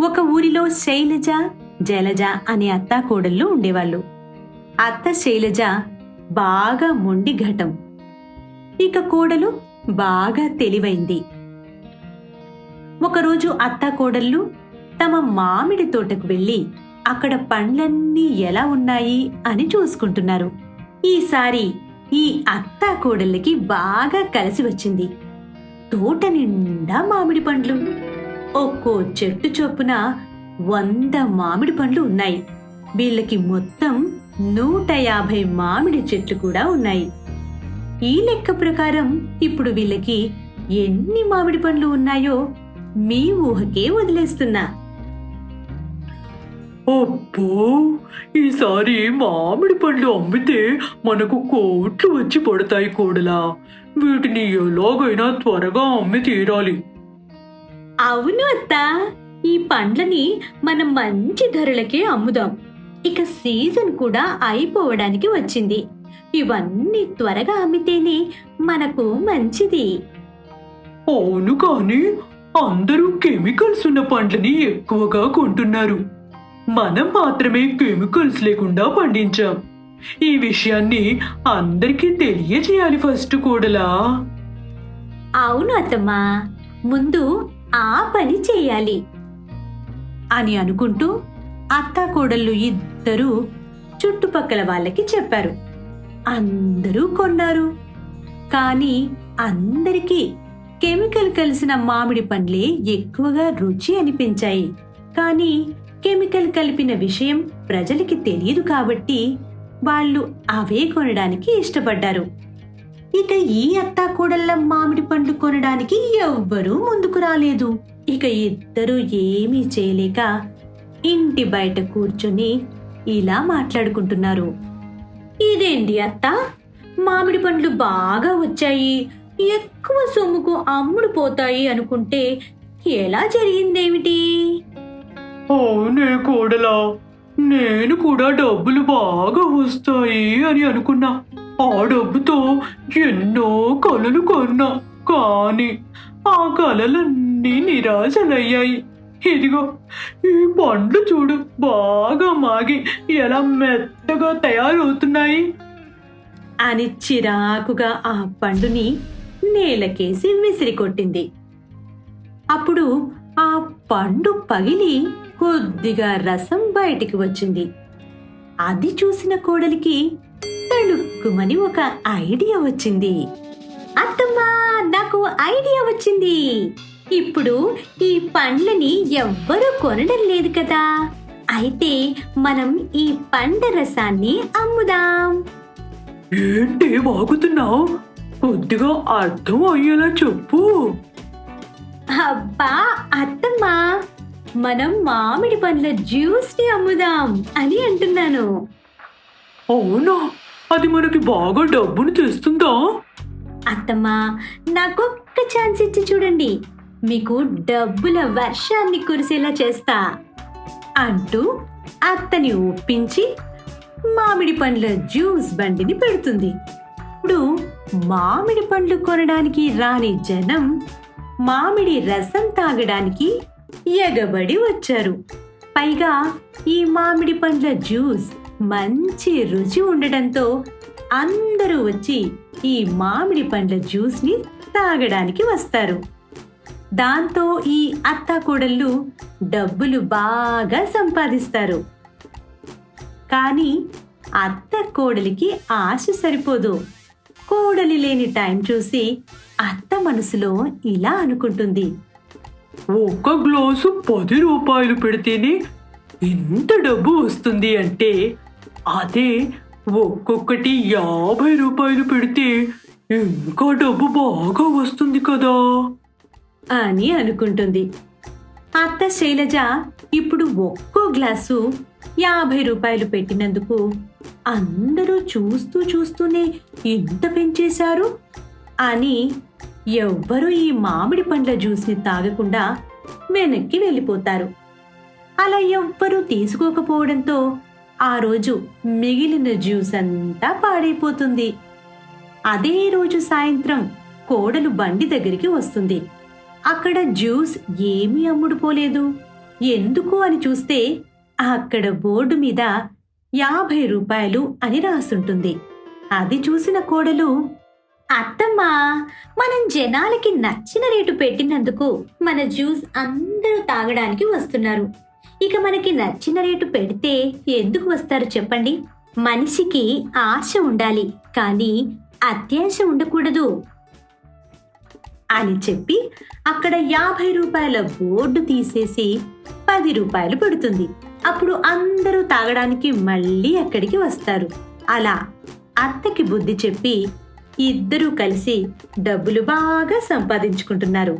ఒక ఊరిలో శైలజ జలజ అనే అత్తా కోడళ్ళు ఉండేవాళ్ళు. అత్త శైలజ బాగా మొండి ఘటం. ఇక కోడలు బాగా తెలివైంది. ఒకరోజు అత్తా కోడళ్ళు తమ మామిడి తోటకు వెళ్ళి అక్కడ పండ్లన్నీ ఎలా ఉన్నాయి? అని చూసుకుంటున్నారు. ఈసారి ఈ అత్తా కోడళ్ళకి బాగా కలిసి వచ్చింది. తోట నిండా మామిడి పండ్లు. ఒక్కో చెట్టు చొప్పున వంద మామిడి పండ్లు ఉన్నాయి. వీళ్ళకి మొత్తం నూట యాభై మామిడి చెట్లు కూడా ఉన్నాయి. ఈ లెక్క ప్రకారం ఇప్పుడు వీళ్ళకి ఎన్ని మామిడి పండ్లు ఉన్నాయో మీ ఊహకే వదిలేస్తున్నా. అబ్బో! ఈసారి మామిడి పండ్లు అమ్మితే మనకు కోట్లు వచ్చి పడతాయి కోడలా. వీటిని ఎలాగైనా త్వరగా అమ్మి తీరాలి. అవును అత్త. ఈ పండ్లని మనం మంచి ధరలకే అమ్ముదాం. ఇక సీజన్ కూడా అయిపోవడానికి వచ్చింది. ఇవన్నీ త్వరగా అమ్మితేనే మనకు మంచిది. అవును కానీ అందరూ కెమికల్స్ ఉన్న పండ్లని ఎక్కువగా కొంటున్నారు. మనం మాత్రమే కెమికల్స్ లేకుండా పండించాం. ఈ విషయాన్ని అందరికీ తెలియజేయాలి ఫస్ట్ కోడలా. అవును అత్తమ్మా. ముందు ఆ పని చేయాలి అని అనుకుంటూ అత్తా కోడళ్ళు ఇద్దరూ చుట్టుపక్కల వాళ్ళకి చెప్పారు. అందరూ కొన్నారు. కానీ అందరికీ కెమికల్ కలిసిన మామిడి పండ్లే ఎక్కువగా రుచి అనిపించాయి. కానీ కెమికల్ కలిపిన విషయం ప్రజలకి తెలియదు కాబట్టి వాళ్ళు అవే కొనడానికి ఇష్టపడ్డారు. ఇక ఈ అత్తా మామిడి పండ్లు కొనడానికి ఎవ్వరూ ముందుకు రాలేదు. ఇక ఇద్దరూ ఏమీ చేయలేక ఇంటి బయట కూర్చొని ఇలా మాట్లాడుకుంటున్నారు. ఇదేంటి అత్త? మామిడి పండ్లు బాగా వచ్చాయి. ఎక్కువ సొమ్ముకు అమ్ముడు పోతాయి అనుకుంటే ఎలా జరిగిందేమిటి? అవునే కోడలా. నేను కూడా డబ్బులు బాగా వస్తాయి అని అనుకున్నా. ఆ డబ్బుతో ఎన్నో కలలు కొన్నా కానీ ఆ కలలన్నీ నిరాశలయ్యాయి. ఇదిగో ఈ పండ్లు చూడు బాగా మాగి ఎలా మెత్తగా తయారవుతున్నాయి. అని చిరాకుగా ఆ పండుని నేలకేసి విసిరి కొట్టింది. అప్పుడు ఆ పండు పగిలి కొద్దిగా రసం బయటికి వచ్చింది. అది చూసిన కోడలికి తళుక్కుమని ఒక ఐడియా వచ్చింది. అత్తమ్మా నాకు ఐడియా వచ్చింది. ఇప్పుడు ఈ పండ్లని ఎవ్వరూ కొనడం లేదు కదా. అయితే మనం ఈ పండ్ల రసాన్ని అమ్ముదాం. ఏంటి వాగుతున్నావు? కొద్దిగా అర్థం అయ్యేలా చెప్పు. అబ్బా అత్తమ్మా మనం మామిడి పండ్ల జ్యూస్ని అమ్ముదాం అని అంటున్నాను. అవునా? అది మనకి బాగా డబ్బును తెస్తుందా? అత్తమ్మా నాకొక్క ఛాన్స్ ఇచ్చి చూడండి. మీకు డబ్బుల వర్షాన్ని కురిసేలా చేస్తా. అంటూ అత్తని ఒప్పించి మామిడి పండ్ల జ్యూస్ బండిని పెడుతుంది. ఇప్పుడు మామిడి పండ్లు కొనడానికి రాని జనం మామిడి రసం తాగడానికి ఎగబడి వచ్చారు. పైగా ఈ మామిడి పండ్ల జ్యూస్ మంచి రుచి ఉండడంతో అందరూ వచ్చి ఈ మామిడి పండ్ల జ్యూస్ని తాగడానికి వస్తారు. దాంతో ఈ అత్త కోడళ్ళు డబ్బులు బాగా సంపాదిస్తారు. కానీ అత్త కోడలికి ఆశ సరిపోదు. కోడలి లేని టైం చూసి అత్త మనసులో ఇలా అనుకుంటుంది. ఒక్క గ్లాసు పది రూపాయలు పెడితేనే ఇంత డబ్బు వస్తుంది అంటే అదే ఒక్కొక్కటి యాభై రూపాయలు పెడితే ఇంకా డబ్బు బాగా వస్తుంది కదా? అని అనుకుంటుంది. అత్త శైలజ ఇప్పుడు ఒక్కో గ్లాసు యాభై రూపాయలు పెట్టినందుకు అందరూ చూస్తూ చూస్తూనే ఎంత పెంచేశారు? అని ఎవ్వరూ ఈ మామిడి పండ్ల జ్యూస్ని తాగకుండా వెనక్కి వెళ్ళిపోతారు. అలా ఎవ్వరూ తీసుకోకపోవడంతో ఆ రోజు మిగిలిన జ్యూస్ అంతా పాడైపోతుంది. అదే రోజు సాయంత్రం కోడలు బండి దగ్గరికి వస్తుంది. అక్కడ జ్యూస్ ఏమీ అమ్ముడుపోలేదు. ఎందుకు అని చూస్తే అక్కడ బోర్డు మీద యాభై రూపాయలు అని రాసుంటుంది. అది చూసిన కోడలు అత్తమ్మా మనం జనాలకి నచ్చిన రేటు పెట్టినందుకు మన జ్యూస్ అందరూ తాగడానికి వస్తున్నారు. ఇక మనకి నచ్చిన రేటు పెడితే ఎందుకు వస్తారు చెప్పండి? మనిషికి ఆశ ఉండాలి కానీ అత్యాశ ఉండకూడదు. అని చెప్పి అక్కడ యాభై రూపాయల బోర్డు తీసేసి పది రూపాయలు పడుతుంది. అప్పుడు అందరూ తాగడానికి మళ్ళీ అక్కడికి వస్తారు. అలా అత్తకి బుద్ధి చెప్పి ఇద్దరూ కలిసి డబ్బులు బాగా సంపాదించుకుంటున్నారు.